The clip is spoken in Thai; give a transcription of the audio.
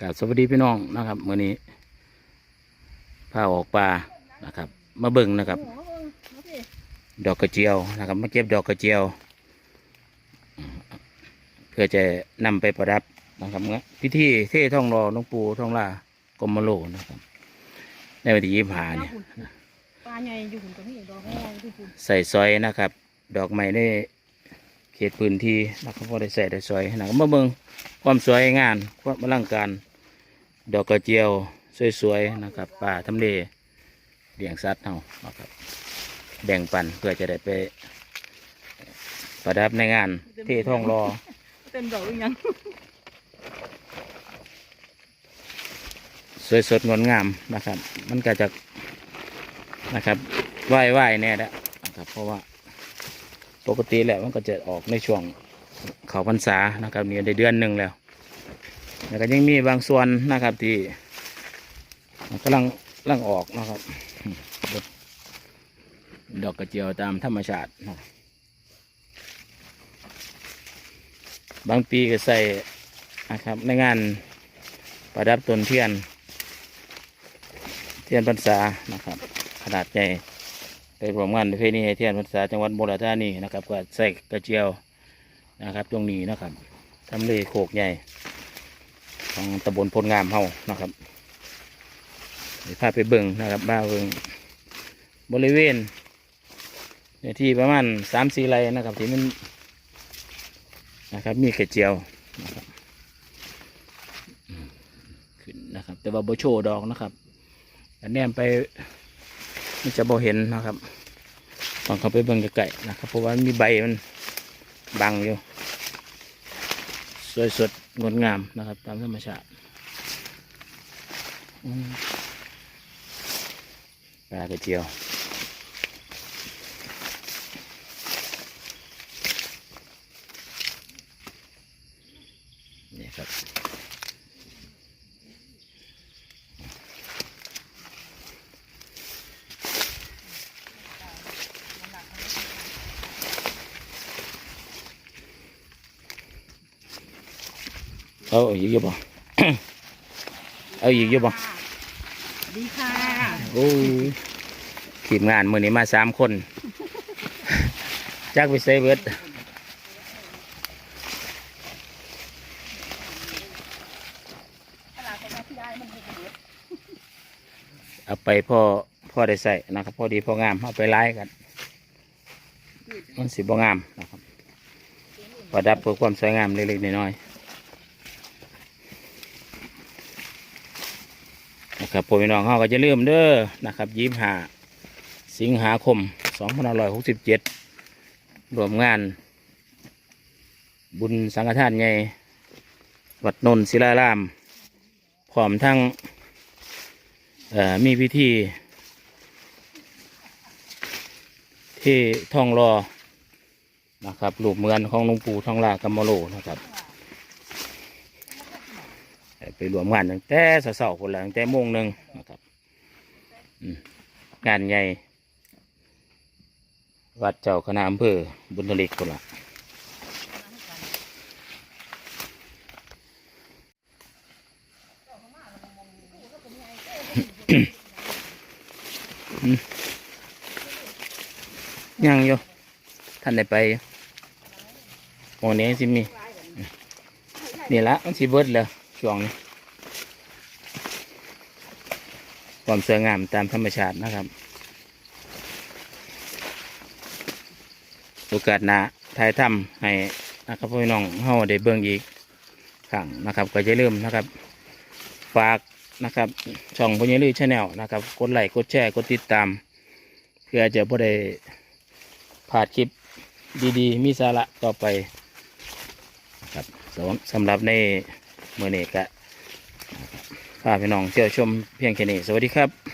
กับสวัสดีพี่น้องนะครับมื่อนี้พาออกป่านะครับ มาเบิ่งนะครับ ดอกกระเจียวนะครับมาเก็บดอกกระเจียว เพื่อจะนำไปประดับนะครับพิธีเท่ท่องรอหลวงปู่ท่องล่ากรมโลนะครับในวันที่ยี่สิบห้าเนี่ยปลาใหญ่อยู่หุ่นตัวนี้ดอกแห้งที่หุ่นใส่ซอยนะครับ ดอกไม้ใน เขตพื้นที่นะครับพอได้ใส่ได้ซอยนะครับมาเบิ่งความสวยงามความอลังการ ดอกกระเจียวสวยๆนะครับป่าทำเลเลี้ยงสัตว์เฮานะครับ แบ่งปันเพื่อจะได้ไป ประดับในงานเที่ท่องรอเต็มดอกหรือยังสวยสดงดงามนะครับ มันก็จะนะครับไหว้ไหว้แน่แหละนะครับ เพราะว่า ปกติแหล้วมันก็จะออกในช่วงเขาพรรษานะครับเนี่ยได้เดือนหนึ่งแล้วแล้วก็ยังมีบางส่วนนะครับที่กำลังกำลังออกนะครับ ดอกกระเจียวตามธรรมชาติ บางปีก็ใส่นะครับในงานประดับต้นเทียน เทียนพรรษานะครับ ขนาดใหญ่ ไปรวมงานประเพณีแห่เทียนพรรษาจังหวัดโบราณธานีนะครับก็ใส่กระเจียวนะครับตรงนี้นะครับทำเลโขกใหญ่ ของตำบลพลงามเฮานะครับพาไปเบิ่งนะครับบ้าเบิ่งบริเวณเนี่ยที่ประมาณสามสี่ไร่นะครับที่มันนะครับมีกระเจียวนะครับขึ้นนะครับ แต่ว่าโบโชดอกนะครับแนมไป มันจะบ่เห็นนะครับต้องเข้าไปเบิ่งไกลๆนะครับ เพราะว่ามีใบมันบังอยู่ สวยสดงดงามนะครับ ตามธรรมชาติปลากระเจียว เอาอีกเยอะบ่เอาอีกเยอะบ่ดีค่ะโอ้ยทีมงานมือนี้มาสามคนจักไปเซเบิร์ดตลาดของพี่ได้มันเยอะเอาไปพ่อพ่อได้ใส่นะครับพอดีพองามเอาไปไล่กัน มันสิบ่งามนะครับประดับเพื่อความสวยงามเล็กๆน้อยๆ นะครับพ่อพี่น้องเขาก็จะลืมเด้อนะครับยี่ห้าสิงหาคมสองพันหร้อยหกสิบเจ็ดรวมงาน บุญสังฆทานใหญ่วัดนนท์ศิลาราม พร้อมทั้งมีพิธี ที่ท่องรอนะครับรูปเมือนของหลวงปู่ท่องลากรรมโลนะครับ ไปรวมงานตั้งแต่เสาร์คนละตั้งแต่โมงหนึ่งนะครับงานใหญ่ วัดเจ้าคณะอำเภอบุญทลิกคนละยังอยู่ท่านได้ไปโอ้นี้สิมี นี่ละมันสิเบิดเลยช่วงนี้ ความสวยงามตามธรรมชาตินะครับ โอกาสหน้าถ่ายทำให้นะครับพี่น้องเฮาได้เบิ่งอีกครั้งนะครับ ก็อย่าลืมนะครับ ฝากนะครับช่องพญาลือชาแนลนะครับ กดไลค์กดแชร์กดติดตาม เพื่อจะบ่ได้พลาดคลิปดีๆ มีสาระต่อไปครับสำสำหรับในเมื่อนี้ก็ พาพี่น้องเที่ยวชมเพียงแค่นี้ สวัสดีครับ